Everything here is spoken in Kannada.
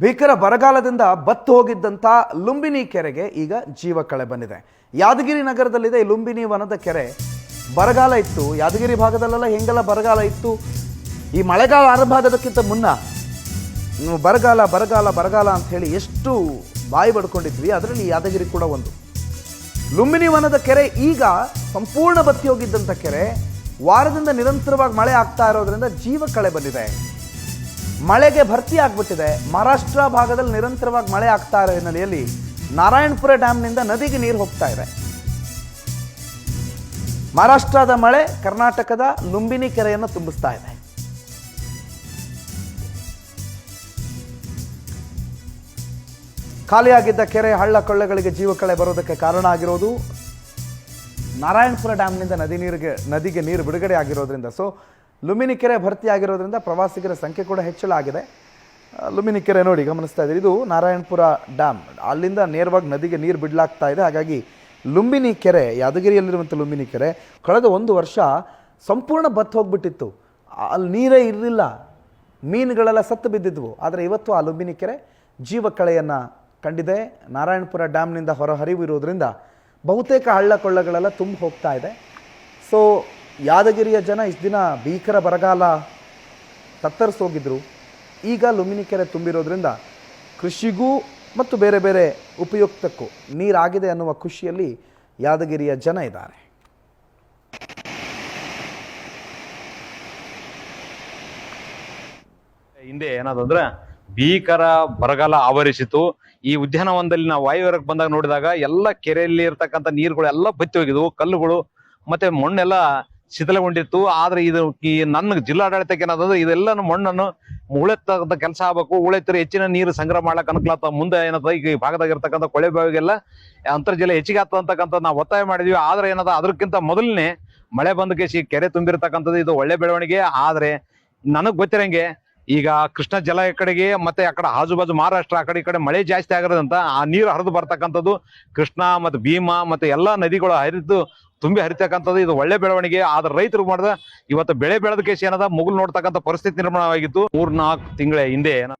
ಭೀಕರ ಬರಗಾಲದಿಂದ ಬತ್ತು ಹೋಗಿದ್ದಂಥ ಲುಂಬಿನಿ ಕೆರೆಗೆ ಈಗ ಜೀವ ಕಳೆ ಬಂದಿದೆ. ಯಾದಗಿರಿ ನಗರದಲ್ಲಿದೆ ಈ ಲುಂಬಿನಿ ವನದ ಕೆರೆ. ಬರಗಾಲ ಇತ್ತು. ಯಾದಗಿರಿ ಭಾಗದಲ್ಲೆಲ್ಲ ಹೆಂಗೆಲ್ಲ ಬರಗಾಲ ಇತ್ತು? ಈ ಮಳೆಗಾಲ ಆರಂಭ ಆಗೋದಕ್ಕಿಂತ ಮುನ್ನ ಬರಗಾಲ ಬರಗಾಲ ಬರಗಾಲ ಅಂತ ಹೇಳಿ ಎಷ್ಟು ಬಾಯಿ ಪಡ್ಕೊಂಡಿದ್ವಿ ಅದರಲ್ಲಿ ಯಾದಗಿರಿ ಕೂಡ ಒಂದು. ಲುಂಬಿನಿ ವನದ ಕೆರೆ ಈಗ ಸಂಪೂರ್ಣ ಬತ್ತಿ ಹೋಗಿದ್ದಂಥ ಕೆರೆ. ವಾರದಿಂದ ನಿರಂತರವಾಗಿ ಮಳೆ ಆಗ್ತಾ ಇರೋದ್ರಿಂದ ಜೀವ ಕಳೆ ಬಂದಿದೆ. ಮಳೆಗೆ ಭರ್ತಿ ಆಗ್ಬಿಟ್ಟಿದೆ. ಮಹಾರಾಷ್ಟ್ರ ಭಾಗದಲ್ಲಿ ನಿರಂತರವಾಗಿ ಮಳೆ ಆಗ್ತಾ ಇರೋ ಹಿನ್ನೆಲೆಯಲ್ಲಿ ನಾರಾಯಣಪುರ ಡ್ಯಾಮ್ನಿಂದ ನದಿಗೆ ನೀರು ಹೋಗ್ತಾ ಇದೆ. ಮಹಾರಾಷ್ಟ್ರದ ಮಳೆ ಕರ್ನಾಟಕದ ಲುಂಬಿನಿ ಕೆರೆಯನ್ನು ತುಂಬಿಸ್ತಾ ಇದೆ. ಖಾಲಿಯಾಗಿದ್ದ ಕೆರೆ ಹಳ್ಳ ಕೊಳ್ಳಗಳಿಗೆ ಜೀವಕಳೆ ಬರೋದಕ್ಕೆ ಕಾರಣ ಆಗಿರೋದು ನಾರಾಯಣಪುರ ಡ್ಯಾಮ್ನಿಂದ ನದಿ ನೀರಿಗೆ ನದಿಗೆ ನೀರು ಬಿಡುಗಡೆ ಆಗಿರೋದ್ರಿಂದ. ಸೊ ಲುಂಬಿನಿ ಕೆರೆ ಭರ್ತಿ ಆಗಿರೋದ್ರಿಂದ ಪ್ರವಾಸಿಗರ ಸಂಖ್ಯೆ ಕೂಡ ಹೆಚ್ಚಳ ಆಗಿದೆ. ಲುಮಿನಿ ಕೆರೆ ನೋಡಿ ಗಮನಿಸ್ತಾ ಇದ್ದೀರಿ. ಇದು ನಾರಾಯಣಪುರ ಡ್ಯಾಮ್. ಅಲ್ಲಿಂದ ನೇರವಾಗಿ ನದಿಗೆ ನೀರು ಬಿಡಲಾಗ್ತಾ ಇದೆ. ಹಾಗಾಗಿ ಲುಂಬಿನಿ ಕೆರೆ ಯಾದಗಿರಿಯಲ್ಲಿರುವಂಥ ಲುಂಬಿನಿ ಕೆರೆ ಕಳೆದ ಒಂದು ವರ್ಷ ಸಂಪೂರ್ಣ ಬತ್ತು ಹೋಗ್ಬಿಟ್ಟಿತ್ತು. ಅಲ್ಲಿ ನೀರೇ ಇರಲಿಲ್ಲ. ಮೀನುಗಳೆಲ್ಲ ಸತ್ತು ಬಿದ್ದಿದ್ವು. ಆದರೆ ಇವತ್ತು ಆ ಲುಂಬಿನಿ ಕೆರೆ ಜೀವಕಳೆಯನ್ನು ಕಂಡಿದೆ. ನಾರಾಯಣಪುರ ಡ್ಯಾಮ್ನಿಂದ ಹೊರಹರಿವು ಇರೋದ್ರಿಂದ ಬಹುತೇಕ ಹಳ್ಳ ಕೊಳ್ಳಗಳೆಲ್ಲ ತುಂಬ ಹೋಗ್ತಾ ಇದೆ. ಸೊ ಯಾದಗಿರಿಯ ಜನ ಇಷ್ಟು ದಿನ ಭೀಕರ ಬರಗಾಲ ತತ್ತರಿಸೋಗಿದ್ರು. ಈಗ ಲುಮಿನಿ ಕೆರೆ ತುಂಬಿರೋದ್ರಿಂದ ಕೃಷಿಗೂ ಮತ್ತು ಬೇರೆ ಬೇರೆ ಉಪಯುಕ್ತಕ್ಕೂ ನೀರಾಗಿದೆ ಅನ್ನುವ ಖುಷಿಯಲ್ಲಿ ಯಾದಗಿರಿಯ ಜನ ಇದ್ದಾರೆ. ಹಿಂದೆ ಏನಾದಂದ್ರೆ ಭೀಕರ ಬರಗಾಲ ಆವರಿಸಿತು. ಈ ಉದ್ಯಾನವನದಲ್ಲಿ ನಾವು ವಾಯುವ್ಯಕ್ಕೆ ಬಂದಾಗ ನೋಡಿದಾಗ ಎಲ್ಲ ಕೆರೆಯಲ್ಲಿ ಇರ್ತಕ್ಕಂಥ ನೀರುಗಳು ಎಲ್ಲ ಬತ್ತಿ ಹೋಗಿದ್ವು, ಕಲ್ಲುಗಳು, ಮತ್ತೆ ಮಣ್ಣೆಲ್ಲ ಶಿಥಿಲಗೊಂಡಿತ್ತು. ಆದ್ರೆ ಇದು ಈ ನನ್ನ ಜಿಲ್ಲಾಡಳಿತಕ್ಕೆ ಏನಾದ್ರೆ ಇದೆಲ್ಲನೂ ಮಣ್ಣನ್ನು ಉಳೆತ್ತದ ಕೆಲಸ ಆಗ್ಬೇಕು. ಉಳೆತ್ತರೆ ಹೆಚ್ಚಿನ ನೀರು ಸಂಗ್ರಹ ಮಾಡ್ಲಕ್ ಅನ್ಕಲತ್ತ ಮುಂದೆ ಏನದ ಈಗ ಈ ಭಾಗದಾಗ ಇರ್ತಕ್ಕಂಥ ಕೊಳೆ ಬಾವಿಗೆಲ್ಲ ಅಂತರ್ಜಲ ಹೆಚ್ಚಿಗೆ ಆಗ್ತದ ಅಂತಕ್ಕಂಥ ನಾವು ಒತ್ತಾಯ ಮಾಡಿದ್ವಿ. ಆದ್ರೆ ಏನದ ಅದಕ್ಕಿಂತ ಮೊದಲನೇ ಮಳೆ ಬಂದ ಕೇಸಿ ಕೆರೆ ತುಂಬಿರ್ತಕ್ಕಂಥದ್ದು ಇದು ಒಳ್ಳೆ ಬೆಳವಣಿಗೆ. ಆದ್ರೆ ನನಗ್ ಗೊತ್ತಿರಂಗೆ ಈಗ ಕೃಷ್ಣ ಜಲ ಈ ಕಡೆಗೆ ಮತ್ತೆ ಆ ಕಡೆ ಆಜು ಬಾಜು ಮಹಾರಾಷ್ಟ್ರ ಆ ಕಡೆ ಈ ಕಡೆ ಮಳೆ ಜಾಸ್ತಿ ಆಗಿರೋದಂತ ಆ ನೀರು ಹರಿದು ಬರ್ತಕ್ಕಂಥದ್ದು ಕೃಷ್ಣ ಮತ್ತೆ ಭೀಮಾ ಮತ್ತೆ ಎಲ್ಲಾ ನದಿಗಳು ಹರಿದು ತುಂಬಿ ಹರಿತಕ್ಕಂಥದ್ದು, ಇದು ಒಳ್ಳೆ ಬೆಳವಣಿಗೆ. ಆದ್ರೆ ರೈತರು ಮಾಡಿದ, ಇವತ್ತು ಬೆಳೆ ಬೆಳೆದ ಕೇಸ್ ಏನದ? ಮುಗುಲ್ ನೋಡ್ತಕ್ಕಂಥ ಪರಿಸ್ಥಿತಿ ನಿರ್ಮಾಣವಾಗಿತ್ತು. ಮೂರ್ನಾಲ್ಕು ತಿಂಗಳ ಹಿಂದೆ ಏನ